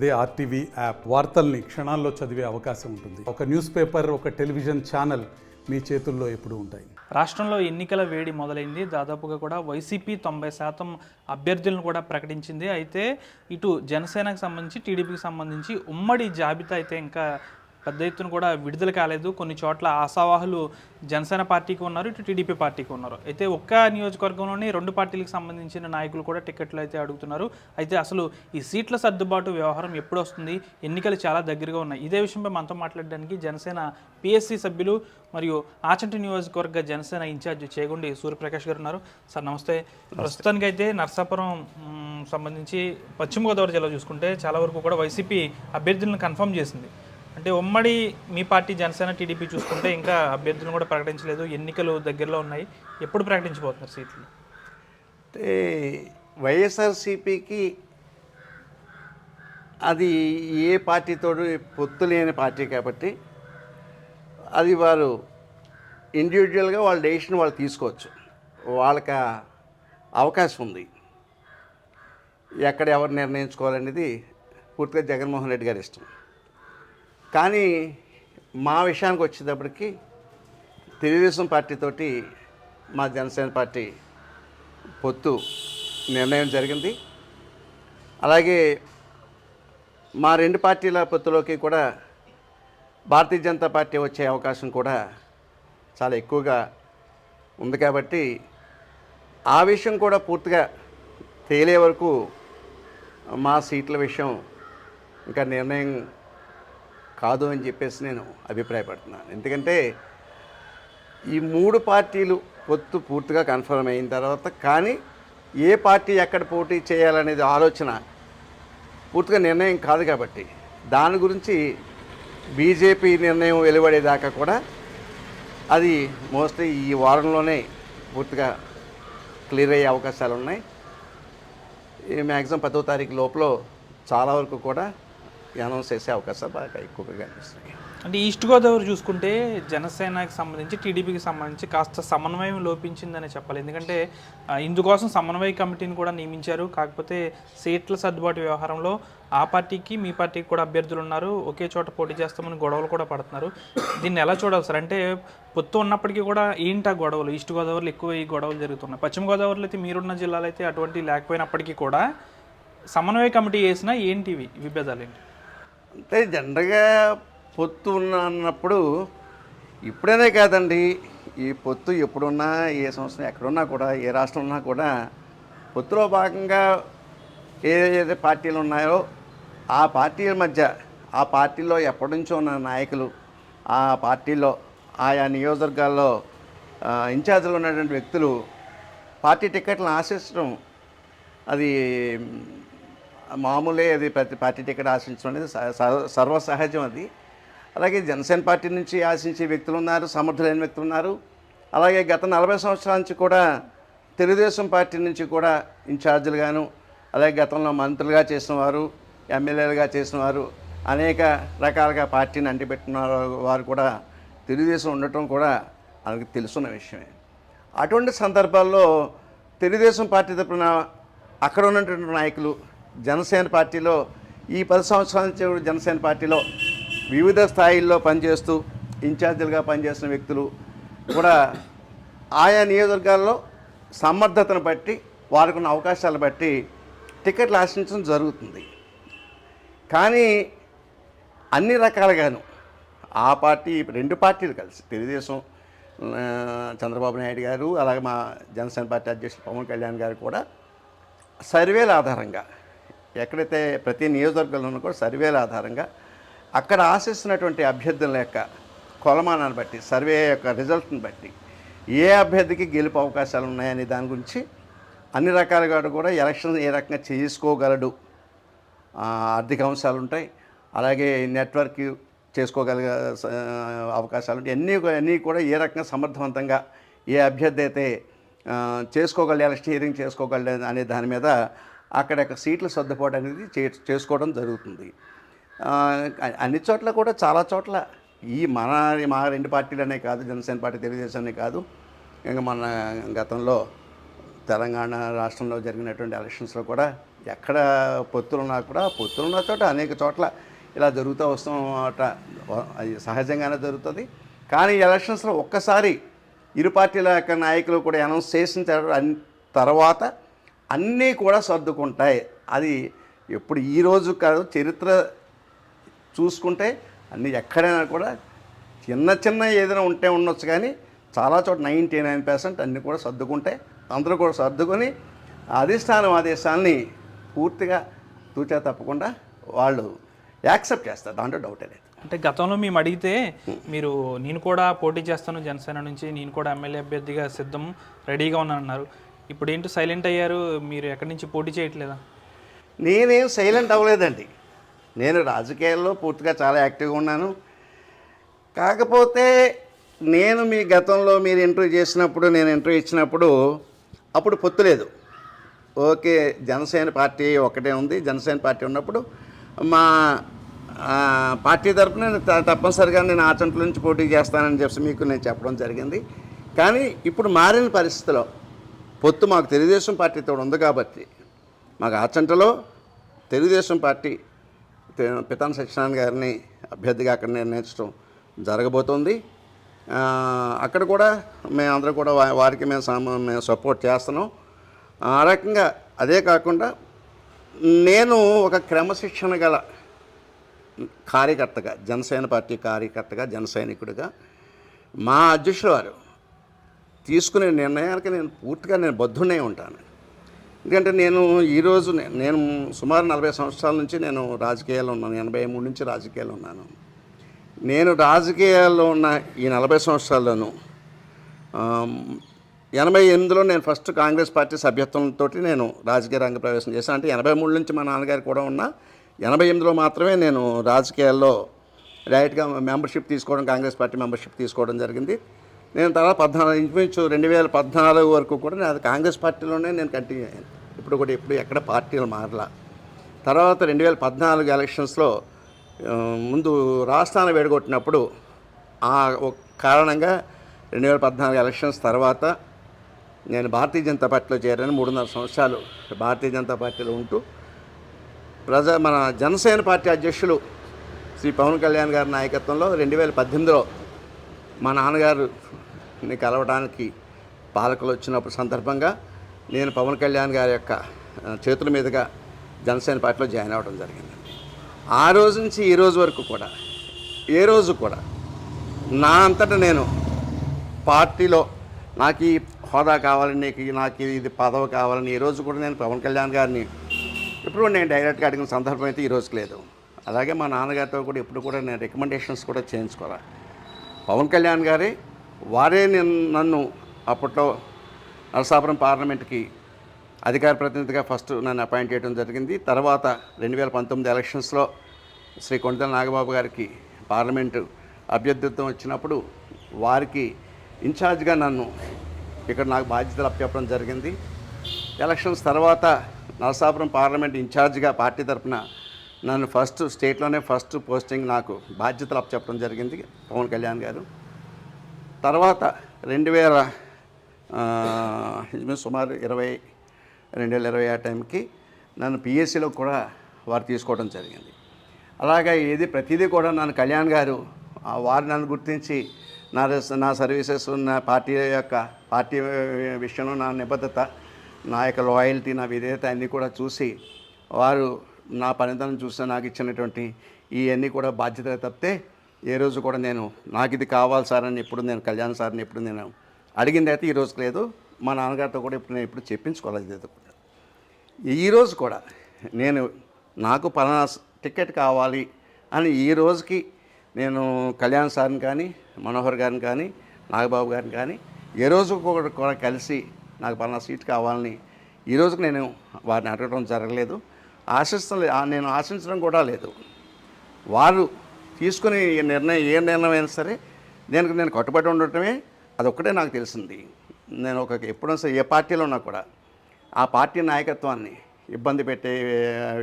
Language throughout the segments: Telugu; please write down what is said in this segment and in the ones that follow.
అదే ఆర్టీవీ యాప్ వార్తల్ని క్షణాల్లో చదివే అవకాశం ఉంటుంది. ఒక న్యూస్ పేపర్ ఒక టెలివిజన్ ఛానల్ మీ చేతుల్లో ఎప్పుడు ఉంటాయి. రాష్ట్రంలో ఎన్నికల వేడి మొదలైంది. దాదాపుగా కూడా వైసీపీ తొంభై శాతం అభ్యర్థులను కూడా ప్రకటించింది. అయితే ఇటు జనసేనకు సంబంధించి టీడీపీకి సంబంధించి ఉమ్మడి జాబితా అయితే ఇంకా పెద్ద ఎత్తున కూడా విడుదల కాలేదు. కొన్ని చోట్ల ఆశావాహులు జనసేన పార్టీకి ఉన్నారు ఇటు టీడీపీ పార్టీకి ఉన్నారు. అయితే ఒక్క నియోజకవర్గంలోనే రెండు పార్టీలకు సంబంధించిన నాయకులు కూడా టికెట్లు అయితే అడుగుతున్నారు. అయితే అసలు ఈ సీట్ల సర్దుబాటు వ్యవహారం ఎప్పుడు వస్తుంది? ఎన్నికలు చాలా దగ్గరగా ఉన్నాయి. ఇదే విషయంపై మనతో మాట్లాడడానికి జనసేన పిఎస్సి సభ్యులు మరియు ఆచంటి నియోజకవర్గ జనసేన ఇన్ఛార్జ్ చేగుండి సూర్యప్రకాష్ గారు ఉన్నారు. సార్ నమస్తే. ప్రస్తుతానికి అయితే నర్సాపురం సంబంధించి పశ్చిమ గోదావరి జిల్లా చూసుకుంటే చాలా వరకు కూడా వైసీపీ అభ్యర్థులను కన్ఫర్మ్ చేసింది. అంటే ఉమ్మడి మీ పార్టీ జనసేన టీడీపీ చూసుకుంటే ఇంకా అభ్యర్థులను కూడా ప్రకటించలేదు. ఎన్నికలు దగ్గరలో ఉన్నాయి. ఎప్పుడు ప్రకటించబోతున్నారు సీట్లు? అంటే వైఎస్ఆర్సిపికి అది ఏ పార్టీతో పొత్తు లేని పార్టీ కాబట్టి అది వారు ఇండివిజువల్గా వాళ్ళ డెసిషన్ వాళ్ళు తీసుకోవచ్చు. వాళ్ళకి అవకాశం ఉంది. ఎక్కడ ఎవరు నిర్ణయించుకోవాలనేది పూర్తిగా జగన్మోహన్ రెడ్డి గారి ఇష్టం. కానీ మా విషయానికి వచ్చేటప్పటికి తెలుగుదేశం పార్టీతోటి మా జనసేన పార్టీ పొత్తు నిర్ణయం జరిగింది. అలాగే మా రెండు పార్టీల పొత్తులోకి కూడా భారతీయ జనతా పార్టీ వచ్చే అవకాశం కూడా చాలా ఎక్కువగా ఉంది కాబట్టి ఆ విషయం కూడా పూర్తిగా తేలే వరకు మా సీట్ల విషయం ఇంకా నిర్ణయం కాదు అని చెప్పేసి నేను అభిప్రాయపడుతున్నాను. ఎందుకంటే ఈ మూడు పార్టీలు పొత్తు పూర్తిగా కన్ఫర్మ్ అయిన తర్వాత కానీ ఏ పార్టీ ఎక్కడ పోటీ చేయాలనేది ఆలోచన పూర్తిగా నిర్ణయం కాదు కాబట్టి. దాని గురించి బీజేపీ నిర్ణయం వెలువడేదాకా కూడా అది మోస్ట్లీ ఈ వారంలోనే పూర్తిగా క్లియర్ అయ్యే అవకాశాలు ఉన్నాయి ఈ మ్యాక్సిమం పదో తారీఖు లోపల చాలా వరకు కూడా అనౌన్స్ చేసే అవకాశాలు బాగా ఎక్కువగా కనిపిస్తున్నాయి. అంటే ఈస్ట్ గోదావరి చూసుకుంటే జనసేనకి సంబంధించి టీడీపీకి సంబంధించి కాస్త సమన్వయం లోపించిందని చెప్పాలి. ఎందుకంటే ఇందుకోసం సమన్వయ కమిటీని కూడా నియమించారు. కాకపోతే సీట్ల సర్దుబాటు వ్యవహారంలో ఆ పార్టీకి మీ పార్టీకి కూడా అభ్యర్థులు ఉన్నారు. ఒకే చోట పోటీ చేస్తామని గొడవలు కూడా పడుతున్నారు. దీన్ని ఎలా చూడాలి సార్? అంటే పొత్తు ఉన్నప్పటికీ కూడా ఏంటి ఆ గొడవలు? ఈస్ట్ గోదావరిలో ఎక్కువ ఈ గొడవలు జరుగుతున్నాయి. పశ్చిమ గోదావరిలో అయితే మీరున్న జిల్లాలో అయితే అటువంటి లేకపోయినప్పటికీ కూడా సమన్వయ కమిటీ వేసినా ఏంటివి విభేదాలు ఏంటి? అంటే జనరల్గా పొత్తు ఉన్న అన్నప్పుడు ఇప్పుడేనే కాదండి. ఈ పొత్తు ఎప్పుడున్నా ఏ సంవత్సరం ఎక్కడున్నా కూడా ఏ రాష్ట్రం ఉన్నా కూడా పొత్తులో భాగంగా ఏదైతే పార్టీలు ఉన్నాయో ఆ పార్టీల మధ్య ఆ పార్టీలో ఎప్పటి నుంచో ఉన్న నాయకులు ఆ పార్టీలో ఆయా నియోజకవర్గాల్లో ఆ, ఇన్ఛార్జీలు ఉన్నటువంటి వ్యక్తులు పార్టీ టికెట్లను ఆశించడం అది మామూలే అది ప్రతి పార్టీ టికెట్ ఆశించడం అనేది స- స- సర్వసహజం అది. అలాగే జనసేన పార్టీ నుంచి ఆశించే వ్యక్తులు ఉన్నారు సమర్థులైన వ్యక్తులు ఉన్నారు. అలాగే గత నలభై సంవత్సరాల నుంచి కూడా తెలుగుదేశం పార్టీ నుంచి కూడా ఇన్ఛార్జీలుగాను అలాగే గతంలో మంత్రులుగా చేసిన వారు ఎమ్మెల్యేలుగా చేసిన వారు అనేక రకాలుగా పార్టీని అంటిపెట్టిన వారు కూడా తెలుగుదేశం ఉండటం కూడా మనకు తెలుసున్న విషయమే. అటువంటి సందర్భాల్లో తెలుగుదేశం పార్టీ తరపున అక్కడ ఉన్నటువంటి నాయకులు జనసేన పార్టీలో ఈ పది సంవత్సరాల నుంచి జనసేన పార్టీలో వివిధ స్థాయిల్లో పనిచేస్తూ ఇన్ఛార్జీలుగా పనిచేస్తున్న వ్యక్తులు కూడా ఆయా నియోజకవర్గాల్లో సమర్థతను బట్టి వారికి ఉన్న అవకాశాలు బట్టి టికెట్లు ఆశించడం జరుగుతుంది. కానీ అన్ని రకాలుగాను ఆ పార్టీ రెండు పార్టీలు కలిసి తెలుగుదేశం చంద్రబాబు నాయుడు గారు అలాగే మా జనసేన పార్టీ అధ్యక్షులు పవన్ కళ్యాణ్ గారు కూడా సర్వేల ఆధారంగా ఎక్కడైతే ప్రతి నియోజకవర్గంలోనూ కూడా సర్వేల ఆధారంగా అక్కడ ఆశిస్తున్నటువంటి అభ్యర్థుల యొక్క కొలమానాన్ని బట్టి సర్వే యొక్క రిజల్ట్ని బట్టి ఏ అభ్యర్థికి గెలుపు అవకాశాలు ఉన్నాయనే దాని గురించి అన్ని రకాలుగా కూడా ఎలక్షన్ ఏ రకంగా చేసుకోగలడు. ఆర్థిక అంశాలు ఉంటాయి. అలాగే నెట్వర్క్ చేసుకోగలిగే అవకాశాలు ఉంటాయి. అన్నీ కూడా- అన్నీ కూడా ఏ రకంగా సమర్థవంతంగా ఏ అభ్యర్థి అయితే చేసుకోగలడు ఎలక్షన్ స్టీరింగ్ చేసుకోగలడు అనే దాని మీద అక్కడ సీట్ల సర్దుబాటు అనేది చే చేసుకోవడం జరుగుతుంది. అన్ని చోట్ల కూడా చాలా చోట్ల ఈ మన మా రెండు పార్టీలనే కాదు జనసేన పార్టీ తెలుగుదేశం అనే కాదు. ఇంకా మన గతంలో తెలంగాణ రాష్ట్రంలో జరిగినటువంటి ఎలక్షన్స్లో కూడా ఎక్కడ పొత్తులున్నా కూడా పొత్తులున్న చోట అనేక చోట్ల ఇలా జరుగుతూ వస్తామట అది సహజంగానే జరుగుతుంది. కానీ ఎలక్షన్స్లో ఒక్కసారి ఇరు పార్టీల యొక్క నాయకులు కూడా అనౌన్స్ చేసిన తర్వాత అన్నీ కూడా సర్దుకుంటాయి. అది ఎప్పుడు ఈ రోజు కాదు చరిత్ర చూసుకుంటే అన్నీ ఎక్కడైనా కూడా చిన్న చిన్న ఏదైనా ఉంటే ఉండొచ్చు కానీ చాలా చోట నైంటీ నైన్ పర్సెంట్ అన్నీ కూడా సర్దుకుంటే అందరూ కూడా సర్దుకొని అధిష్టానం ఆదేశాలని పూర్తిగా తూచా తప్పకుండా వాళ్ళు యాక్సెప్ట్ చేస్తారు. దాంట్లో డౌట్ లేదు. అంటే గతంలో మేము అడిగితే మీరు నేను కూడా పోటీ చేస్తాను జనసేన నుంచి నేను కూడా ఎమ్మెల్యే అభ్యర్థిగా సిద్ధం రెడీగా ఉన్నానన్నారు. ఇప్పుడు ఏంటో సైలెంట్ అయ్యారు? మీరు ఎక్కడి నుంచి పోటీ చేయట్లేదా? నేనేం సైలెంట్ అవ్వలేదండి. నేను రాజకీయాల్లో పూర్తిగా చాలా యాక్టివ్గా ఉన్నాను. కాకపోతే నేను మీ గతంలో మీరు ఇంటర్వ్యూ చేసినప్పుడు నేను ఇంటర్వ్యూ ఇచ్చినప్పుడు అప్పుడు పొత్తు లేదు. ఓకే జనసేన పార్టీ ఒకటే ఉంది. జనసేన పార్టీ ఉన్నప్పుడు మా పార్టీ తరపున త- తప్పనిసరిగా నేను ఆచంట్ల నుంచి పోటీ చేస్తానని చెప్పి మీకు నేను చెప్పడం జరిగింది. కానీ ఇప్పుడు మారిన పరిస్థితిలో పొత్తు మాకు తెలుగుదేశం పార్టీతో ఉంది కాబట్టి మాకు ఆచంటలో తెలుగుదేశం పార్టీ పితాన పితాన్ సత్యనారాయణ గారిని అభ్యర్థిగా అక్కడ నిర్ణయించడం జరగబోతోంది. అక్కడ కూడా మేమందరం కూడా వారికి మేము సమ- మేము సపోర్ట్ చేస్తున్నాం. ఆ రకంగా అదే కాకుండా నేను ఒక క్రమశిక్షణ గల కార్యకర్తగా జనసేన పార్టీ కార్యకర్తగా జన సైనికుడిగా మా అధ్యక్షుల వారు తీసుకునే నిర్ణయానికి నేను పూర్తిగా నేను బద్ధునే ఉంటాను. ఎందుకంటే నేను ఈరోజు నేను సుమారు నలభై సంవత్సరాల నుంచి నేను రాజకీయాల్లో ఉన్నాను. ఎనభై మూడు నుంచి రాజకీయాల్లో ఉన్నాను. నేను రాజకీయాల్లో ఉన్న ఈ నలభై సంవత్సరాల్లోనూ ఎనభై ఎనిమిదిలో నేను ఫస్ట్ కాంగ్రెస్ పార్టీ సభ్యత్వంతో నేను రాజకీయ రంగ ప్రవేశం చేశాను. అంటే ఎనభై మూడు నుంచి మా నాన్నగారు కూడా ఉన్న ఎనభై ఎనిమిదిలో మాత్రమే నేను రాజకీయాల్లో డైరెక్ట్గా మెంబర్షిప్ తీసుకోవడం కాంగ్రెస్ పార్టీ మెంబర్షిప్ తీసుకోవడం జరిగింది. నేను తర్వాత పద్నాలుగు ఇంచుమించు రెండు వేల పద్నాలుగు వరకు కూడా నేను అది కాంగ్రెస్ పార్టీలోనే నేను కంటిన్యూ అయ్యాను. ఇప్పుడు కూడా ఇప్పుడు ఎక్కడ పార్టీలు మారలా. తర్వాత రెండు వేల పద్నాలుగు ఎలక్షన్స్లో ముందు రాష్ట్రాన్ని వేడగొట్టినప్పుడు ఆ ఒక కారణంగా రెండు వేల పద్నాలుగు ఎలక్షన్స్ తర్వాత నేను భారతీయ జనతా పార్టీలో చేరాను. మూడున్నర సంవత్సరాలు భారతీయ జనతా పార్టీలో ఉంటూ ప్రజా మన జనసేన పార్టీ అధ్యక్షులు శ్రీ పవన్ కళ్యాణ్ గారి నాయకత్వంలో రెండు వేల పద్దెనిమిదిలో మా నాన్నగారు ని కలవడానికి పాలకులు వచ్చినప్పుడు సందర్భంగా నేను పవన్ కళ్యాణ్ గారి యొక్క చేతుల మీదుగా జనసేన పార్టీలో జాయిన్ అవ్వడం జరిగింది. ఆ రోజు నుంచి ఈ రోజు వరకు కూడా ఏ రోజు కూడా నా అంతటా నేను పార్టీలో నాకు ఈ హోదా కావాలని నీకు నాకు ఇది పదవి కావాలని ఈ రోజు కూడా నేను పవన్ కళ్యాణ్ గారిని ఎప్పుడు నేను డైరెక్ట్గా అడిగిన సందర్భం అయితే ఈ రోజుకి లేదు. అలాగే మా నాన్నగారితో కూడా ఎప్పుడు కూడా నేను రికమెండేషన్స్ కూడా చేయించుకోవాలి. పవన్ కళ్యాణ్ గారే వారే నన్ను అప్పట్లో నరసాపురం పార్లమెంట్కి అధికార ప్రతినిధిగా ఫస్ట్ నన్ను అపాయింట్ చేయడం జరిగింది. తర్వాత రెండు వేల పంతొమ్మిది ఎలక్షన్స్లో శ్రీ కొండల నాగబాబు గారికి పార్లమెంటు అభ్యర్థిత్వం వచ్చినప్పుడు వారికి ఇన్ఛార్జ్గా నన్ను ఇక్కడ నాకు బాధ్యతలు అప్పచెప్పడం జరిగింది. ఎలక్షన్స్ తర్వాత నరసాపురం పార్లమెంట్ ఇన్ఛార్జ్గా పార్టీ తరఫున నన్ను ఫస్ట్ స్టేట్లోనే ఫస్ట్ పోస్టింగ్ నాకు బాధ్యతలు అప్పచెప్పడం జరిగింది. పవన్ కళ్యాణ్ గారు. తర్వాత రెండు వేల సుమారు ఇరవై రెండు వేల ఇరవై ఆ టైంకి నన్ను పిఎస్సిలో కూడా వారు తీసుకోవడం జరిగింది. అలాగే ఇది ప్రతిదీ కూడా నన్ను కళ్యాణ్ గారు ఆ, వారు నన్ను గుర్తించి నా నా సర్వీసెస్ నా పార్టీ యొక్క పార్టీ విషయంలో నా నిబద్ధత నా యొక్క లాయల్టీ నా విధేయత అన్నీ కూడా చూసి వారు నా పనితనం చూస్తే నాకు ఇచ్చినటువంటి ఇవన్నీ కూడా బాధ్యత తప్పితే ఏ రోజు కూడా నేను నాకు ఇది కావాలి సార్ అని ఎప్పుడు నేను కళ్యాణ్ సార్ని ఎప్పుడు నేను అడిగింది అయితే ఈరోజు లేదు. మా నాన్నగారితో కూడా ఇప్పుడు నేను ఇప్పుడు చెప్పించుకోలేదు ఇది. కూడా ఈ రోజు కూడా నేను నాకు పలానా టికెట్ కావాలి అని ఈ రోజుకి నేను కళ్యాణ్ సార్ని కానీ మనోహర్ గారిని కానీ నాగబాబు గారిని కానీ ఏ రోజు కూడా కలిసి నాకు పలానా సీట్ కావాలని ఈ రోజుకి నేను వారిని అడగడం జరగలేదు. ఆశిస్తలే నేను ఆశించడం కూడా లేదు. వారు తీసుకుని నిర్ణయం ఏ నిర్ణయం అయినా సరే నేను నేను కట్టుబడి ఉండటమే అదొక్కటే నాకు తెలిసింది. నేను ఒక ఎప్పుడైనా సరే ఏ పార్టీలో ఉన్నా కూడా ఆ పార్టీ నాయకత్వాన్ని ఇబ్బంది పెట్టే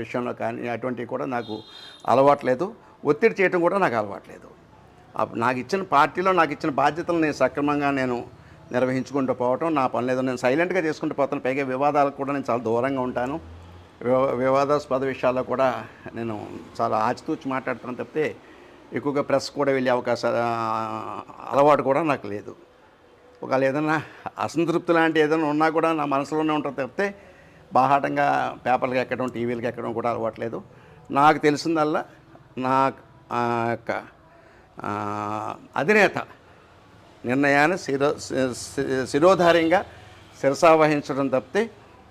విషయంలో కానీ అటువంటివి కూడా నాకు అలవాట్లేదు ఒత్తిడి చేయడం కూడా నాకు అలవాట్లేదు నాకు ఇచ్చిన పార్టీలో నాకు ఇచ్చిన బాధ్యతలు నేను సక్రమంగా నేను నిర్వహించుకుంటూ పోవటం నా పని లేదు. నేను సైలెంట్గా చేసుకుంటూ పోతాను. పైగా వివాదాలకు కూడా నేను చాలా దూరంగా ఉంటాను. వివా వివాదాస్పద విషయాల్లో కూడా నేను చాలా ఆచితూచి మాట్లాడుతున్నాను తప్పితే ఎక్కువగా ప్రెస్ కూడా వెళ్ళే అవకాశాలు అలవాటు కూడా నాకు లేదు. ఒకవేళ ఏదైనా అసంతృప్తి లాంటి ఏదైనా ఉన్నా కూడా నా మనసులోనే ఉంటుంది తప్పితే బాహాటంగా పేపర్లకు ఎక్కడం టీవీలకు ఎక్కడం కూడా అలవాట్లేదు నాకు తెలిసిందల్లా నా యొక్క అధినేత నిర్ణయాన్ని శిరో శి- శి- శిరోధార్యంగా శిరసావహించడం తప్పితే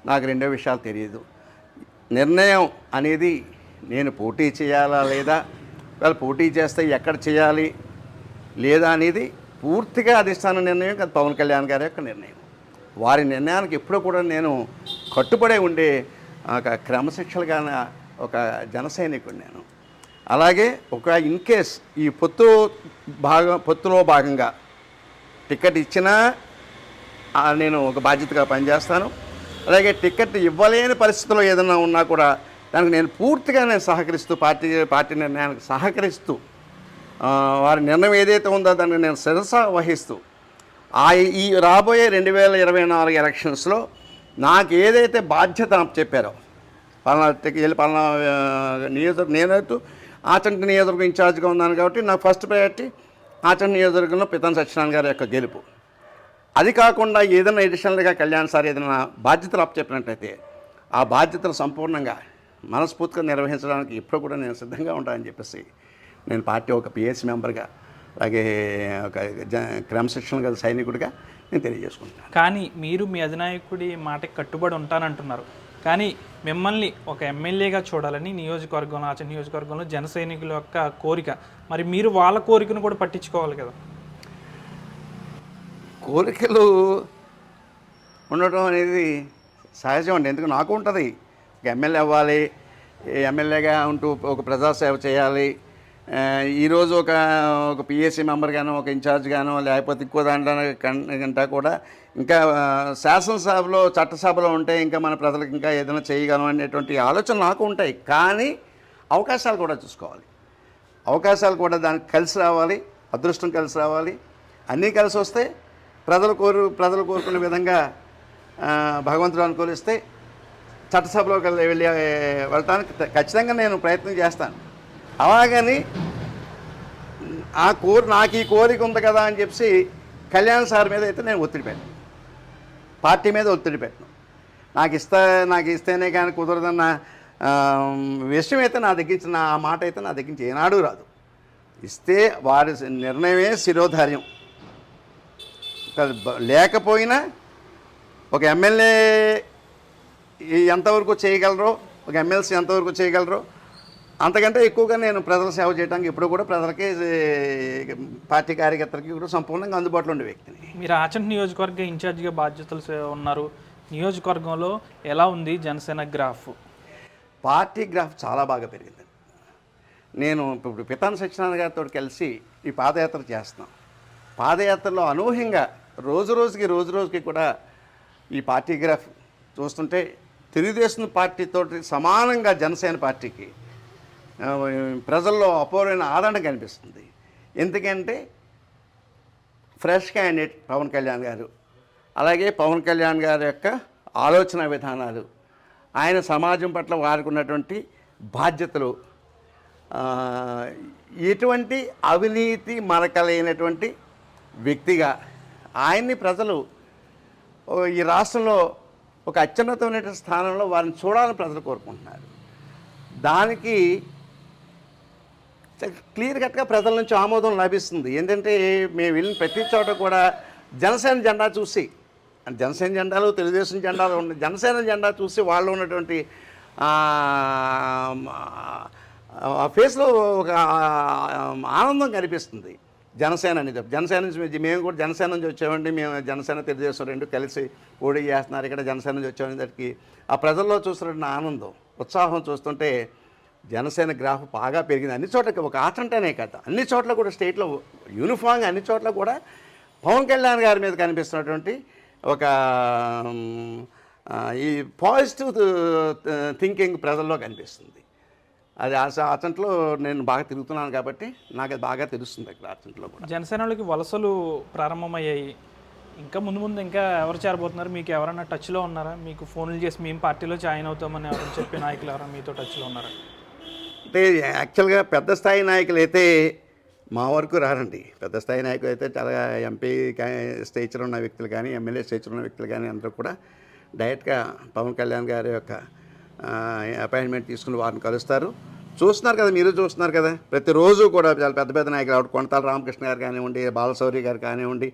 నాకు రెండో విషయాలు తెలియదు నిర్ణయం అనేది నేను పోటీ చేయాలా లేదా వాళ్ళు పోటీ చేస్తే ఎక్కడ చేయాలి లేదా అనేది పూర్తిగా అధిష్టాన నిర్ణయం కాదు పవన్ కళ్యాణ్ గారి యొక్క నిర్ణయం. వారి నిర్ణయానికి ఎప్పుడూ కూడా నేను కట్టుబడే ఉండే ఒక క్రమశిక్షలుగా ఒక జన సైనికుడు నేను. అలాగే ఒక ఇన్ కేస్ ఈ పొత్తు భాగం పొత్తులో భాగంగా టికెట్ ఇచ్చినా నేను ఒక బాధ్యతగా పనిచేస్తాను. అలాగే టికెట్ ఇవ్వలేని పరిస్థితిలో ఏదైనా ఉన్నా కూడా దానికి నేను పూర్తిగా నేను సహకరిస్తూ పార్టీ పార్టీ నిర్ణయానికి సహకరిస్తూ వారి నిర్ణయం ఏదైతే ఉందో దాన్ని నేను శిరస వహిస్తూ ఆ ఈ రాబోయే రెండు వేల ఇరవై నాలుగు ఎలక్షన్స్లో నాకు ఏదైతే బాధ్యత చెప్పారో పలానా వెళ్ళి పలానా నియోజక నేనైతే ఆచంట నియోజకవర్గం ఇన్ఛార్జ్గా ఉన్నాను కాబట్టి నాకు ఫస్ట్ ప్రయారిటీ ఆచంట నియోజకవర్గంలో పితన్ సత్యనారాయణ గారి యొక్క గెలుపు. అది కాకుండా ఏదైనా ఎడిషనల్గా కళ్యాణ్ సార్ ఏదైనా బాధ్యతలు అప్పచెప్పినట్టయితే ఆ బాధ్యతలు సంపూర్ణంగా మనస్ఫూర్తిగా నిర్వహించడానికి ఎప్పుడు కూడా నేను సిద్ధంగా ఉంటానని చెప్పేసి నేను పార్టీ ఒక పిఎస్సి మెంబర్గా అలాగే ఒక జ క్రమశిక్షణ గల సైనికుడిగా నేను తెలియజేసుకుంటాను కానీ మీరు మీ అధినాయకుడి మాటకి కట్టుబడి ఉంటానంటున్నారు. కానీ మిమ్మల్ని ఒక ఎమ్మెల్యేగా చూడాలని నియోజకవర్గంలో ఆచ నియోజకవర్గంలో జన సైనికుల యొక్క కోరిక మరి మీరు వాళ్ళ కోరికను కూడా పట్టించుకోవాలి కదా? కోరికలు ఉండటం అనేది సహజం అండి. ఎందుకు? నాకు ఉంటుంది. ఒక ఎమ్మెల్యే అవ్వాలి ఎమ్మెల్యేగా ఉంటూ ఒక ప్రజాసేవ చేయాలి. ఈరోజు ఒక ఒక పిఎస్సి మెంబర్గానో ఒక ఇన్ఛార్జ్ గానో లేకపోతే ఇంకో దాంట్లో కంటే కూడా ఇంకా శాసనసభలో చట్టసభలో ఉంటే ఇంకా మన ప్రజలకు ఇంకా ఏదైనా చేయగలం అనేటువంటి ఆలోచన నాకు ఉంటాయి. కానీ అవకాశాలు కూడా చూసుకోవాలి. అవకాశాలు కూడా దానికి కలిసి రావాలి అదృష్టం కలిసి రావాలి. అన్నీ కలిసి వస్తే ప్రజలు కోరు ప్రజలు కోరుకునే విధంగా భగవంతుడు అనుకూలిస్తే చట్టసభలోకి వెళ్ళి వెళ్ళి వెళ్ళటానికి ఖచ్చితంగా నేను ప్రయత్నం చేస్తాను. అలాగని ఆ కోరి నాకు ఈ కోరిక ఉంది కదా అని చెప్పి కళ్యాణ్ సార్ మీద అయితే నేను ఒత్తిడి పెట్టాను. పార్టీ మీద ఒత్తిడి పెట్టను. నాకు ఇస్తా నాకు ఇస్తేనే కానీ కుదరదన్న విషయం అయితే నా దగ్గర నా ఆ మాట అయితే నా దగ్గర ఏనాడు రాదు. ఇస్తే వారి నిర్ణయమే శిరోధార్యం. లేకపోయినా ఒక ఎమ్మెల్యే ఎంతవరకు చేయగలరో ఒక ఎమ్మెల్సీ ఎంతవరకు చేయగలరో అంతకంటే ఎక్కువగా నేను ప్రజల సేవ చేయడానికి ఎప్పుడు కూడా ప్రజలకి పార్టీ కార్యకర్తలకి కూడా సంపూర్ణంగా అందుబాటులో ఉండే వ్యక్తిని. మీరు ఆచంట నియోజకవర్గ ఇన్ఛార్జిగా బాధ్యతలు ఉన్నారు. నియోజకవర్గంలో ఎలా ఉంది జనసేన గ్రాఫ్? పార్టీ గ్రాఫ్ చాలా బాగా పెరిగింది. నేను ఇప్పుడు పితాన్ సత్యనారాయణ గారితో కలిసి ఈ పాదయాత్ర చేస్తున్నాం. పాదయాత్రలో అనూహ్యంగా రోజు రోజుకి రోజు రోజుకి కూడా ఈ పార్టీ గ్రాఫ్ చూస్తుంటే తెలుగుదేశం పార్టీతో సమానంగా జనసేన పార్టీకి ప్రజల్లో అపూర్వమైన ఆదరణ కనిపిస్తుంది. ఎందుకంటే ఫ్రెష్ క్యాండిడేట్ పవన్ కళ్యాణ్ గారు అలాగే పవన్ కళ్యాణ్ గారి యొక్క ఆలోచన విధానాలు ఆయన సమాజం పట్ల వారికి ఉన్నటువంటి బాధ్యతలు ఎటువంటి అవినీతి మరకలైనటువంటి వ్యక్తిగా ఆయన్ని ప్రజలు ఈ రాష్ట్రంలో ఒక అత్యున్నతమైన స్థానంలో వారిని చూడాలని ప్రజలు కోరుకుంటున్నారు. దానికి క్లియర్ కట్గా ప్రజల నుంచి ఆమోదం లభిస్తుంది. ఏంటంటే మేము వెళ్ళిన ప్రతి చోట కూడా జనసేన జెండా చూసి జనసేన జెండాలు తెలుగుదేశం జెండాలు ఉన్నాయి జనసేన జెండా చూసి వాళ్ళు ఉన్నటువంటి ఆ ఫేస్లో ఒక ఆనందం కనిపిస్తుంది. జనసేన అనేది. జనసేన నుంచి మేము కూడా జనసేన నుంచి వచ్చామండి. మేము జనసేన తెలుగుదేశం రెండు కలిసి పోటీ చేస్తున్నారు. ఇక్కడ జనసేన నుంచి వచ్చామని ఆ ప్రజల్లో చూస్తున్న ఆనందం ఉత్సాహం చూస్తుంటే జనసేన గ్రాఫ్ బాగా పెరిగింది. అన్ని చోట్ల ఒక ఆచంటనే కదా. అన్ని చోట్ల కూడా స్టేట్లో యూనిఫామ్గా అన్ని చోట్ల కూడా పవన్ కళ్యాణ్ గారి మీద కనిపిస్తున్నటువంటి ఒక ఈ పాజిటివ్ థింకింగ్ ప్రజల్లో కనిపిస్తుంది. అది ఆ అచంట్లో నేను బాగా తిరుగుతున్నాను కాబట్టి నాకు అది బాగా తెలుస్తుంది అక్కడ అచంట్లో కూడా. జనసేనలోకి వలసలు ప్రారంభమయ్యాయి. ఇంకా ముందు ముందు ఇంకా ఎవరు చేరబోతున్నారు? మీకు ఎవరైనా టచ్లో ఉన్నారా? మీకు ఫోన్లు చేసి మేము పార్టీలో జాయిన్ అవుతామని ఎవరైనా చెప్పే నాయకులు ఎవరైనా మీతో టచ్లో ఉన్నారా? అంటే యాక్చువల్గా పెద్ద స్థాయి నాయకులు అయితే మా వరకు రారండి. పెద్ద స్థాయి నాయకులు అయితే చాలా ఎంపీ స్టేచర్ ఉన్న వ్యక్తులు కానీ ఎమ్మెల్యే స్టేచర్ ఉన్న వ్యక్తులు కానీ అందరూ కూడా డైరెక్ట్గా పవన్ కళ్యాణ్ గారి యొక్క అపాయింట్మెంట్ తీసుకుని వారిని కలుస్తారు. చూస్తున్నారు కదా మీరు చూస్తున్నారు కదా ప్రతిరోజు కూడా చాలా పెద్ద పెద్ద నాయకులు ఆవిడ కొనతాల రామకృష్ణ గారు కానివ్వండి బాలశౌరి గారు కానివ్వండి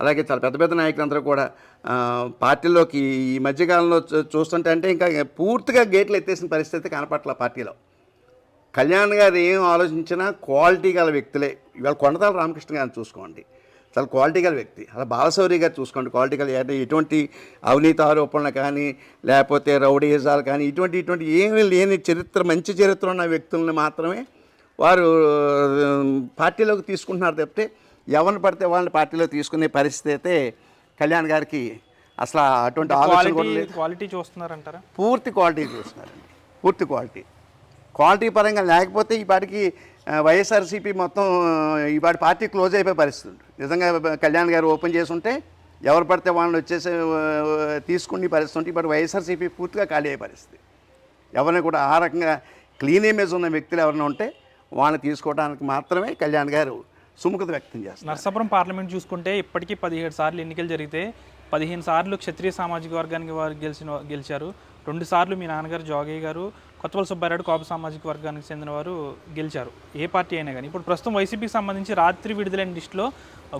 అలాగే చాలా పెద్ద పెద్ద నాయకులందరూ కూడా పార్టీలోకి ఈ మధ్యకాలంలో చూస్తుంటే అంటే ఇంకా పూర్తిగా గేట్లు ఎత్తేసిన పరిస్థితి కనపట్ల పార్టీలో. కళ్యాణ్ గారు ఏం ఆలోచించినా క్వాలిటీ గల వ్యక్తులే. ఇవాళ కొండతాల రామకృష్ణ గారిని చూసుకోండి. చాలా క్వాలిటీ గల వ్యక్తి. అలా బాలశౌరి గారు చూసుకోండి. క్వాలిటీ గల అంటే ఎటువంటి అవినీతి ఆరోపణలు కానీ లేకపోతే రౌడీజాలు కానీ ఇటువంటి ఇటువంటి ఏమీ లేని చరిత్ర మంచి చరిత్ర ఉన్న వ్యక్తుల్ని మాత్రమే వారు పార్టీలోకి తీసుకుంటున్నారు తప్పితే ఎవరిని పడితే వాళ్ళని పార్టీలో తీసుకునే పరిస్థితి అయితే కళ్యాణ్ గారికి అసలు అటువంటి ఆలోచన క్వాలిటీ చూస్తున్నారంటారా? పూర్తి క్వాలిటీ చూస్తున్నారండి. పూర్తి క్వాలిటీ క్వాలిటీ పరంగా లేకపోతే ఈ పాటికి వైఎస్ఆర్సీపీ మొత్తం ఆ, పార్టీ క్లోజ్ అయిపోయే పరిస్థితి నిజంగా కళ్యాణ్ గారు ఓపెన్ చేసి ఉంటే ఎవరు పడితే వాళ్ళని వచ్చేసి తీసుకునే పరిస్థితి ఉంటే ఇప్పుడు వైఎస్ఆర్సీపీ పూర్తిగా ఖాళీ అయ్యే పరిస్థితి. ఎవరిని కూడా ఆ రకంగా క్లీన్ ఇమేజ్ ఉన్న వ్యక్తులు ఎవరైనా ఉంటే వాళ్ళని తీసుకోవడానికి మాత్రమే కళ్యాణ్ గారు సుముఖత వ్యక్తం చేస్తారు నర్సాపురం పార్లమెంట్ చూసుకుంటే ఇప్పటికీ పదిహేడు సార్లు ఎన్నికలు జరిగితే పదిహేను సార్లు క్షత్రియ సామాజిక వర్గానికి వారు గెలిచిన గెలిచారు. రెండు సార్లు మీ నాన్నగారు జోగయ్య గారు కొత్తపల్లి సుబ్బారెడ్డి కాపు సామాజిక వర్గానికి చెందిన వారు గెలిచారు. ఏ పార్టీ అయినా కానీ. ఇప్పుడు ప్రస్తుతం వైసీపీకి సంబంధించి రాత్రి విడుదలైన లిస్టులో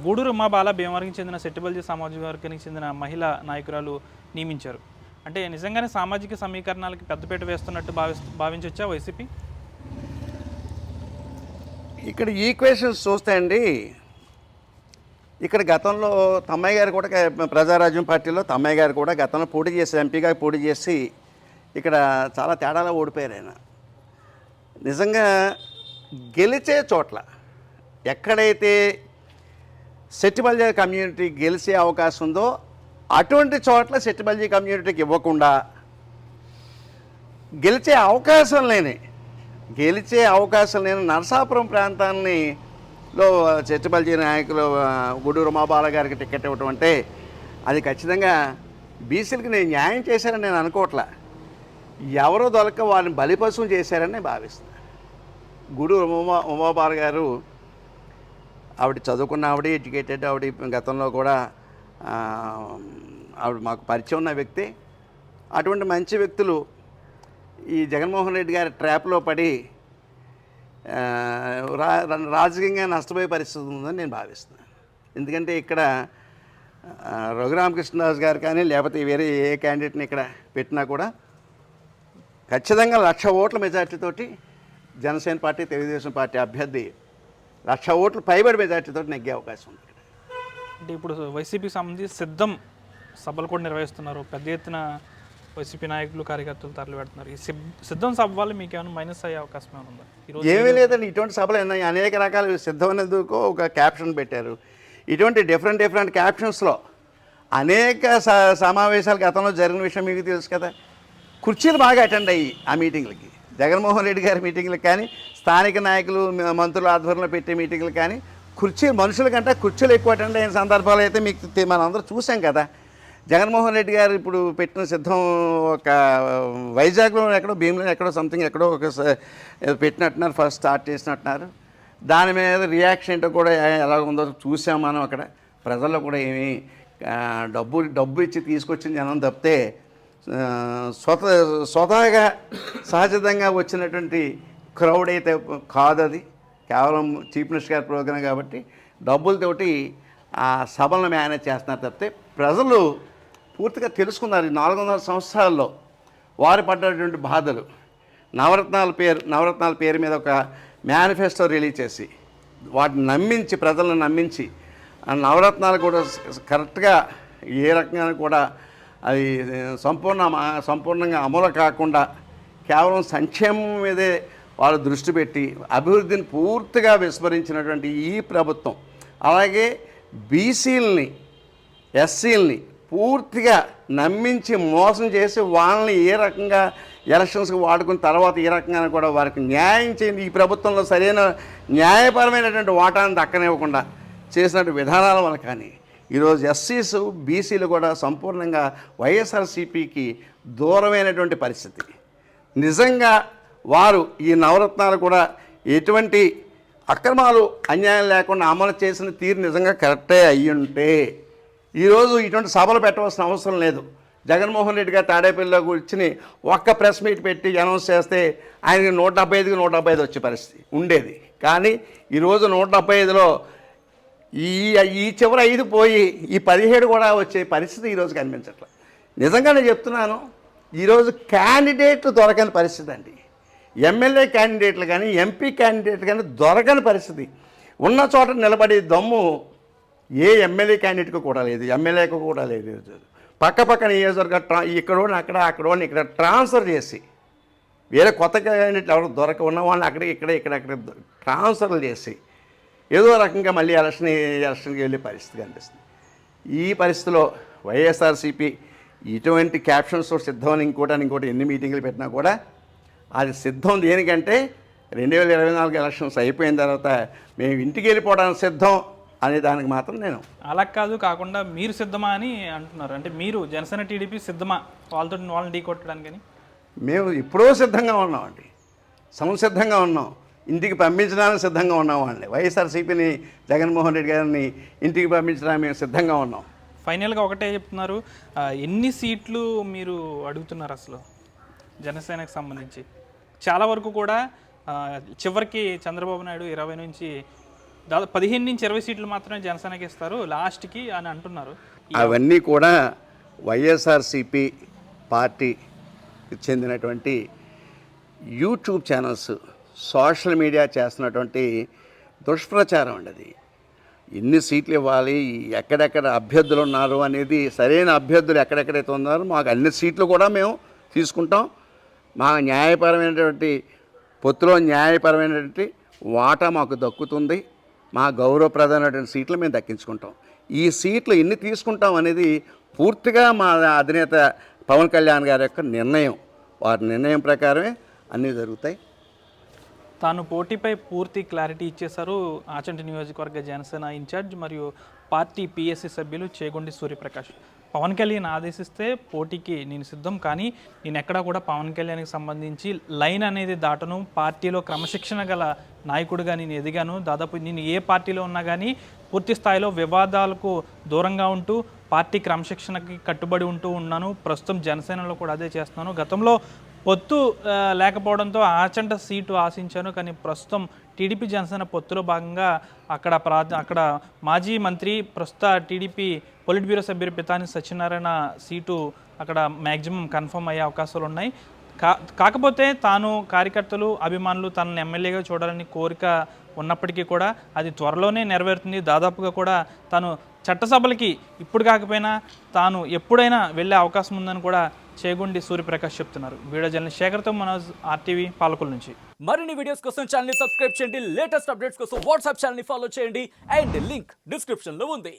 గూడూరు ఉమాబాల భీమవరంకి చెందిన సెట్టిబల్జీ సామాజిక వర్గానికి చెందిన మహిళా నాయకురాలు నియమించారు. అంటే నిజంగానే సామాజిక సమీకరణాలకి పెద్దపీట వేస్తున్నట్టు భావి భావించవచ్చా వైసీపీ? ఇక్కడ ఈక్వేషన్స్ చూస్తే అండి ఇక్కడ గతంలో తమ్మయ్య గారు కూడా ప్రజారాజ్యం పార్టీలో తమ్మయ్య గారు కూడా గతంలో పోటీ చేసి ఎంపీగా పోటీ చేసి ఇక్కడ చాలా తేడాలో ఓడిపోయారు ఆయన. నిజంగా గెలిచే చోట్ల ఎక్కడైతే సెట్టిబల్జీ కమ్యూనిటీ గెలిచే అవకాశం ఉందో అటువంటి చోట్ల సెట్టిబల్జీ కమ్యూనిటీకి ఇవ్వకుండా గెలిచే అవకాశం లేని గెలిచే అవకాశం లేని నరసాపురం ప్రాంతాన్ని లో చెట్టుబల్జీ నాయకులు గుడూరు మాబాల గారికి టికెట్ ఇవ్వటం అంటే అది ఖచ్చితంగా బీసీలకి నేను న్యాయం చేశారని నేను అనుకోవట్లే. ఎవరో దొరక వారిని బలిపశువు చేశారని భావిస్తున్నాను గుడు ఉమా ఉమాపాల్ గారు ఆవిడ చదువుకున్న ఆవిడ ఎడ్యుకేటెడ్ ఆవిడ గతంలో కూడా ఆవిడ మాకు పరిచయం ఉన్న వ్యక్తి. అటువంటి మంచి వ్యక్తులు ఈ జగన్మోహన్ రెడ్డి గారి ట్రాప్లో పడి రా రాజకీయంగా నష్టపోయే పరిస్థితి ఉందని నేను భావిస్తున్నాను. ఎందుకంటే ఇక్కడ ఆ, రఘురామకృష్ణదాస్ గారు కానీ లేకపోతే వేరే ఏ క్యాండిడేట్ని ఇక్కడ పెట్టినా కూడా ఖచ్చితంగా లక్ష ఓట్ల మెజార్టీతోటి జనసేన పార్టీ తెలుగుదేశం పార్టీ అభ్యర్థి లక్ష ఓట్లు పైబడి మెజార్టీతో నెగ్గే అవకాశం ఉంది. అంటే ఇప్పుడు వైసీపీకి సంబంధించి సిద్ధం సభలు కూడా నిర్వహిస్తున్నారు. పెద్ద ఎత్తున వైసీపీ నాయకులు కార్యకర్తలు తరలి పెడుతున్నారు. ఈ సిద్ధం సభ వల్ల మీకు ఏమైనా మైనస్ అయ్యే అవకాశం ఏమైనా ఉందా? ఏమీ లేదండి. ఇటువంటి సభలు ఉన్నాయి అనేక రకాల. సిద్ధమైనందుకు ఒక క్యాప్షన్ పెట్టారు. ఇటువంటి డిఫరెంట్ డిఫరెంట్ క్యాప్షన్స్లో అనేక స- సమావేశాలు గతంలో జరిగిన విషయం మీకు తెలుసు కదా. కుర్చీలు బాగా అటెండ్ అయ్యి ఆ మీటింగ్లకి జగన్మోహన్ రెడ్డి గారి మీటింగ్లకు కానీ స్థానిక నాయకులు మంత్రుల ఆధ్వర్యంలో పెట్టే మీటింగ్లు కానీ కుర్చీ మనుషుల కంటే కుర్చీలు ఎక్కువ అటెండ్ అయిన సందర్భాలు అయితే మీకు మనం అందరూ చూసాం కదా. జగన్మోహన్ రెడ్డి గారు ఇప్పుడు పెట్టిన సిద్ధం ఒక వైజాగ్లో ఎక్కడో భీమిలో ఎక్కడో సంథింగ్ ఎక్కడో ఒక పెట్టినట్టున్నారు ఫస్ట్ స్టార్ట్ చేసినట్టున్నారు. దాని మీద రియాక్షన్ ఏంటో కూడా ఎలా ఉందో చూసాం మనం అక్కడ. ప్రజల్లో కూడా ఏమి డబ్బు డబ్బు ఇచ్చి తీసుకొచ్చిన జనం తప్పితే స్వత స్వతహాగా సహజంగా వచ్చినటువంటి క్రౌడ్ అయితే కాదు అది కేవలం చీఫ్ మినిస్టర్ గారి ప్రోగ్రాం కాబట్టి డబ్బులతోటి ఆ సభలను మేనేజ్ చేస్తున్నారు తప్పితే ప్రజలు పూర్తిగా తెలుసుకున్నారు ఈ నాలుగు వందల సంవత్సరాల్లో వారు పడ్డటువంటి బాధలు. నవరత్నాల పేరు నవరత్నాల పేరు మీద ఒక మేనిఫెస్టో రిలీజ్ చేసి వాటిని నమ్మించి ప్రజలను నమ్మించి నవరత్నాలు కూడా కరెక్ట్గా ఏ రకంగా కూడా అది సంపూర్ణ సంపూర్ణంగా అమలు కాకుండా కేవలం సంక్షేమం మీదే వాళ్ళు దృష్టి పెట్టి అభివృద్ధిని పూర్తిగా విస్మరించినటువంటి ఈ ప్రభుత్వం అలాగే బీసీలని ఎస్సీలని పూర్తిగా నమ్మించి మోసం చేసి వాళ్ళని ఏ రకంగా ఎలక్షన్స్కి వాడుకున్న తర్వాత ఏ రకంగా కూడా వారికి న్యాయం చేయండి. ఈ ప్రభుత్వంలో సరైన న్యాయపరమైనటువంటి వాటాను దక్కనివ్వకుండా చేసినటువంటి విధానాల వల్ల కానీ ఈరోజు ఎస్సీస్ బీసీలు కూడా సంపూర్ణంగా వైఎస్ఆర్సీపీకి దూరమైనటువంటి పరిస్థితి. నిజంగా వారు ఈ నవరత్నాలు కూడా ఎటువంటి అక్రమాలు అన్యాయం లేకుండా అమలు చేసిన తీరు నిజంగా కరెక్టే అయ్యుంటే ఉంటే ఈరోజు ఇటువంటి సభలు పెట్టవలసిన అవసరం లేదు. జగన్మోహన్ రెడ్డి గారు తాడేపల్లిలో కూర్చుని ఒక్క ప్రెస్ మీట్ పెట్టి అనౌన్స్ చేస్తే ఆయనకి నూట డెబ్బై ఐదుకి నూట డెబ్బై ఐదు వచ్చే పరిస్థితి ఉండేది. కానీ ఈరోజు నూట డెబ్బై ఐదులో ఈ ఈ చివరి ఐదు పోయి ఈ పదిహేడు కూడా వచ్చే పరిస్థితి ఈరోజు కనిపించట్లేదు నిజంగా నేను చెప్తున్నాను ఈరోజు క్యాండిడేట్లు దొరకని పరిస్థితి అండి. ఎమ్మెల్యే క్యాండిడేట్లు కానీ ఎంపీ క్యాండిడేట్లు కానీ దొరకని పరిస్థితి. ఉన్న చోట నిలబడి దమ్ము ఏ ఎమ్మెల్యే క్యాండిడేట్కి కూడా లేదు ఎమ్మెల్యేకి కూడా లేదు. ఈరోజు. పక్క పక్కన నియోజకవర్గ ట్రా ఇక్కడోని అక్కడ అక్కడోని ఇక్కడ ట్రాన్స్ఫర్ చేసి వేరే కొత్త క్యాండిడేట్లు ఎవరు దొరక ఉన్న వాళ్ళని అక్కడ ఇక్కడ ఇక్కడ అక్కడ ట్రాన్స్ఫర్లు చేసి ఏదో రకంగా మళ్ళీ ఎలక్షన్ ఎలక్షన్కి వెళ్ళే పరిస్థితి కనిపిస్తుంది. ఈ పరిస్థితిలో వైఎస్ఆర్సీపీ ఇటువంటి క్యాప్షన్స్ సిద్ధమని ఇంకోటి ఇంకోటి ఎన్ని మీటింగ్లు పెట్టినా కూడా అది సిద్ధం దేనికంటే రెండు వేల ఇరవై నాలుగు ఎలక్షన్స్ అయిపోయిన తర్వాత మేము ఇంటికి వెళ్ళిపోవడానికి సిద్ధం అనే దానికి మాత్రం నేను అలా కాదు కాకుండా మీరు సిద్ధమా అని అంటున్నారు. అంటే మీరు జనసేన టీడీపీ సిద్ధమా? వాళ్ళతో వాళ్ళని ఢీ కొట్టడానికని? మేము ఎప్పుడో సిద్ధంగా ఉన్నామండి. సంసిద్ధంగా ఉన్నాం. ఇంటికి పంపించడానికి సిద్ధంగా ఉన్నాం వాళ్ళని. వైఎస్ఆర్సీపీని జగన్మోహన్ రెడ్డి గారిని ఇంటికి పంపించడానికి మేము సిద్ధంగా ఉన్నాం. ఫైనల్గా ఒకటే చెప్తున్నారు. ఎన్ని సీట్లు మీరు అడుగుతున్నారు అసలు జనసేనకు సంబంధించి? చాలా వరకు కూడా చివరికి చంద్రబాబు నాయుడు ఇరవై నుంచి దాదాపు పదిహేను నుంచి ఇరవై సీట్లు మాత్రమే జనసేనకి ఇస్తారు లాస్ట్కి అని అంటున్నారు. అవన్నీ కూడా వైఎస్ఆర్సిపి పార్టీకి చెందినటువంటి యూట్యూబ్ ఛానల్స్ సోషల్ మీడియా చేస్తున్నటువంటి దుష్ప్రచారం అండి అది. ఎన్ని సీట్లు ఇవ్వాలి ఎక్కడెక్కడ అభ్యర్థులు ఉన్నారు అనేది సరైన అభ్యర్థులు ఎక్కడెక్కడైతే ఉన్నారో మాకు అన్ని సీట్లు కూడా మేము తీసుకుంటాం. మా న్యాయపరమైనటువంటి పొత్తులో న్యాయపరమైనటువంటి వాటా మాకు దక్కుతుంది. మా గౌరవప్రదమైనటువంటి సీట్లు మేము దక్కించుకుంటాం. ఈ సీట్లు ఎన్ని తీసుకుంటాం అనేది పూర్తిగా మా అధినేత పవన్ కళ్యాణ్ గారి యొక్క నిర్ణయం. వారి నిర్ణయం ప్రకారమే అన్నీ జరుగుతాయి. తాను పోటీపై పూర్తి క్లారిటీ ఇచ్చేశారు ఆచంటి నియోజకవర్గ జనసేన ఇన్ఛార్జ్ మరియు పార్టీ పిఎస్సి సభ్యులు చేగొండి సూర్యప్రకాష్. పవన్ కళ్యాణ్ ఆదేశిస్తే పోటీకి నేను సిద్ధం కానీ నేను ఎక్కడా కూడా పవన్ కళ్యాణ్కి సంబంధించి లైన్ అనేది దాటను. పార్టీలో క్రమశిక్షణ గల నాయకుడిగా నేను ఎదిగాను. దాదాపు నేను ఏ పార్టీలో ఉన్నా కానీ పూర్తి స్థాయిలో వివాదాలకు దూరంగా ఉంటూ పార్టీ క్రమశిక్షణకి కట్టుబడి ఉంటూ ఉన్నాను. ప్రస్తుతం జనసేనలో కూడా అదే చేస్తున్నాను. గతంలో పొత్తు లేకపోవడంతో ఆచంట సీటు ఆశించాను. కానీ ప్రస్తుతం టీడీపీ జనసేన పొత్తులో భాగంగా అక్కడ ప్రా అక్కడ మాజీ మంత్రి ప్రస్తుత టీడీపీ పొలిట్ బ్యూరో సభ్యులు పితాని సత్యనారాయణ సీటు అక్కడ మ్యాక్సిమం కన్ఫర్మ్ అయ్యే అవకాశాలు ఉన్నాయి. కా కాకపోతే తాను కార్యకర్తలు అభిమానులు తనని ఎమ్మెల్యేగా చూడాలని కోరిక ఉన్నప్పటికీ కూడా అది త్వరలోనే నెరవేరుతుంది. దాదాపుగా కూడా తాను చట్టసభలకి ఇప్పుడు కాకపోయినా తాను ఎప్పుడైనా వెళ్ళే అవకాశం ఉందని కూడా చేగుండి సూర్యప్రకాష్ చెప్తున్నారు. వీడియో జర్నలిస్ట్ శేఖర్తో మనోజ్ ఆర్టీవీ పాలకుల నుంచి. మరిన్ని వీడియోస్ కోసం ఛానల్ సబ్స్క్రైబ్ చేయండి. లేటెస్ట్ అప్డేట్స్ కోసం వాట్సాప్ ఛానల్ ఫాలో చేయండి. అండ్ లింక్ డిస్క్రిప్షన్లో ఉంది.